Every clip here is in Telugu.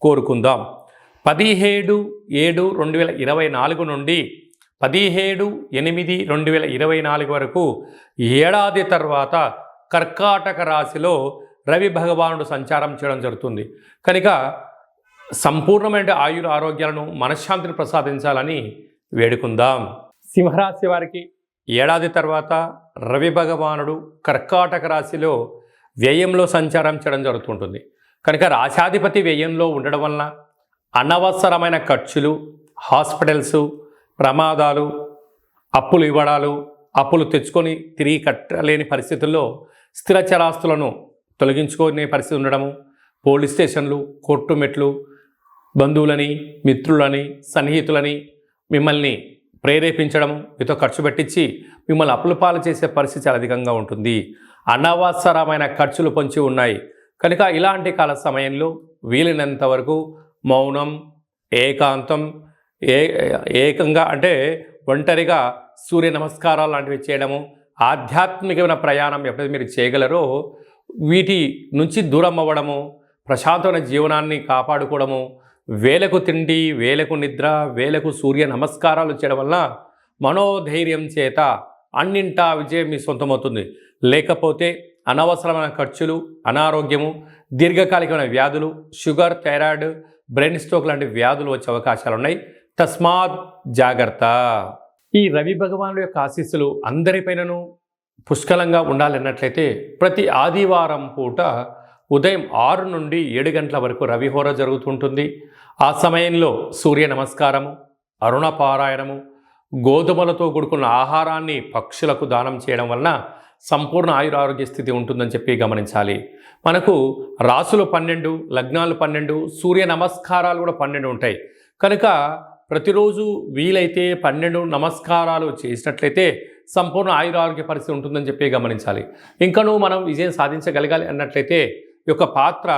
కోరుకుందాం. పదిహేడు ఏడు రెండు వేల ఇరవై నాలుగు నుండి పదిహేడు ఎనిమిది రెండు వేల ఇరవై నాలుగు వరకు ఏడాది తర్వాత కర్కాటక రాశిలో రవి భగవానుడు సంచారం చేయడం జరుగుతుంది. కనుక సంపూర్ణమైన ఆయుర ఆరోగ్యాలను మనశ్శాంతిని ప్రసాదించాలని వేడుకుందాం. సింహరాశి వారికి ఏడాది తర్వాత రవి భగవానుడు కర్కాటక రాశిలో వ్యయంలో సంచారం చేయడం జరుగుతుంటుంది. కనుక రాశాధిపతి వ్యయంలో ఉండడం వలన అనవసరమైన ఖర్చులు హాస్పిటల్స్ ప్రమాదాలు అప్పులు ఇవ్వడాలు అప్పులు తెచ్చుకొని తిరిగి కట్టలేని పరిస్థితుల్లో స్థిర చరాస్తులను తొలగించుకునే పరిస్థితి ఉండడము పోలీస్ స్టేషన్లు కోర్టు మెట్లు బంధువులని మిత్రులని సన్నిహితులని మిమ్మల్ని ప్రేరేపించడం మీతో ఖర్చు పెట్టించి మిమ్మల్ని అప్పుల పాలు చేసే పరిస్థితి చాలా అధికంగా ఉంటుంది. అనవసరమైన ఖర్చులు పొంచి ఉన్నాయి. కనుక ఇలాంటి కాల సమయంలో వీలైనంత వరకు మౌనం ఏకాంతం ఏ ఏకంగా అంటే ఒంటరిగా సూర్య నమస్కారాలు లాంటివి చేయడము ఆధ్యాత్మికమైన ప్రయాణం ఎప్పుడైతే మీరు చేయగలరో వీటి నుంచి దూరం అవ్వడము ప్రశాంతమైన జీవనాన్ని కాపాడుకోవడము వేలకు తిండి వేలకు నిద్ర వేలకు సూర్య నమస్కారాలు చేయడం వల్ల మనోధైర్యం చేత అన్నింటా విజయం మీ సొంతమవుతుంది. లేకపోతే అనవసరమైన ఖర్చులు అనారోగ్యము దీర్ఘకాలికమైన వ్యాధులు షుగర్ థైరాయిడ్ బ్రెయిన్ స్ట్రోక్ లాంటి వ్యాధులు వచ్చే అవకాశాలు ఉన్నాయి తస్మాత్ జాగ్రత్త. ఈ రవి భగవానుడు యొక్క ఆశీస్సులు అందరిపైనను పుష్కలంగా ఉండాలన్నట్లయితే ప్రతి ఆదివారం పూట ఉదయం ఆరు నుండి ఏడు గంటల వరకు రవిహోర జరుగుతుంటుంది. ఆ సమయంలో సూర్య నమస్కారము అరుణ పారాయణము గోధుమలతో కూడుకున్న ఆహారాన్ని పక్షులకు దానం చేయడం వలన సంపూర్ణ ఆయురారోగ్య స్థితి ఉంటుందని చెప్పి గమనించాలి. మనకు రాసులు పన్నెండు లగ్నాలు పన్నెండు సూర్య నమస్కారాలు కూడా పన్నెండు ఉంటాయి. కనుక ప్రతిరోజు వీలైతే పన్నెండు నమస్కారాలు చేసినట్లయితే సంపూర్ణ ఆయురారోగ్య పరిస్థితి ఉంటుందని చెప్పి గమనించాలి. ఇంకనూ మనం విజయం సాధించగలగాలి అన్నట్లయితే ఈ యొక్క పాత్ర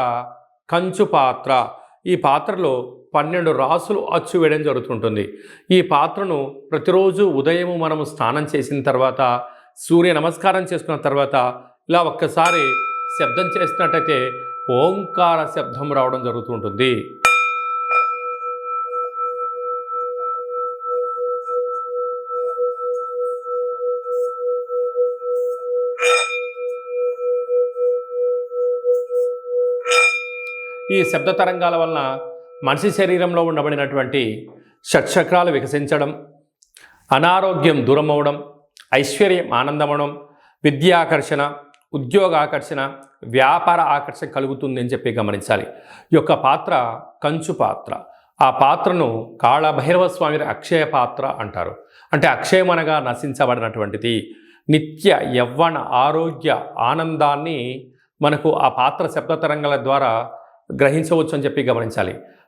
కంచు పాత్ర ఈ పాత్రలో పన్నెండు రాసులు అచ్చు వేయడం జరుగుతుంటుంది. ఈ పాత్రను ప్రతిరోజు ఉదయం మనము స్నానం చేసిన తర్వాత సూర్య నమస్కారం చేసుకున్న తర్వాత ఇలా ఒక్కసారి శబ్దం చేసినట్టయితే ఓంకార శబ్దం రావడం జరుగుతుంటుంది ఈ శబ్ద తరంగాల వలన మనిషి శరీరంలో ఉండబడినటువంటి షట్చక్రాలు వికసించడం అనారోగ్యం దూరం అవడం ఐశ్వర్యం ఆనందమనం విద్యాకర్షణ ఉద్యోగ ఆకర్షణ వ్యాపార ఆకర్షణ కలుగుతుంది అని చెప్పి గమనించాలి. ఈ యొక్క పాత్ర కంచు పాత్ర. ఆ పాత్రను కాళభైరవ స్వామి అక్షయ పాత్ర అంటారు. అంటే అక్షయమనగా నశించబడినటువంటిది. నిత్య యవ్వన ఆరోగ్య ఆనందాన్ని మనకు ఆ పాత్ర శబ్ద తరంగాల ద్వారా గ్రహించవచ్చు అని చెప్పి గమనించాలి.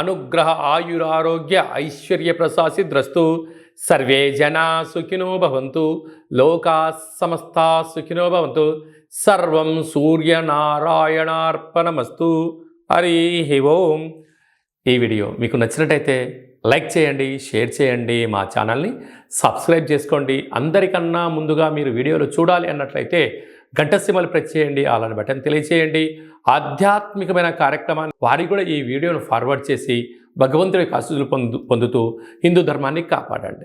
అనుగ్రహ ఆయురారోగ్య ఐశ్వర్య ప్రసాసిద్రస్తు సర్వే జనా సుఖినో భవంతు. లోకా సమస్తా సుఖినో భవంతు. సర్వం సూర్యనారాయణార్పణమస్తు. హరి ఓం. ఈ వీడియో మీకు నచ్చినట్టయితే లైక్ చేయండి షేర్ చేయండి మా ఛానల్ని సబ్స్క్రైబ్ చేసుకోండి. అందరికన్నా ముందుగా మీరు వీడియోలు చూడాలి అన్నట్లయితే గంటసీమలు ప్రెస్ చేయండి అలాంటి బటన్ తెలియచేయండి. ఆధ్యాత్మికమైన కార్యక్రమాన్ని వారికి కూడా ఈ వీడియోను ఫార్వర్డ్ చేసి భగవంతుడి యొక్క ఆశీస్సులు పొందు పొందుతూ హిందూ ధర్మాన్ని కాపాడండి.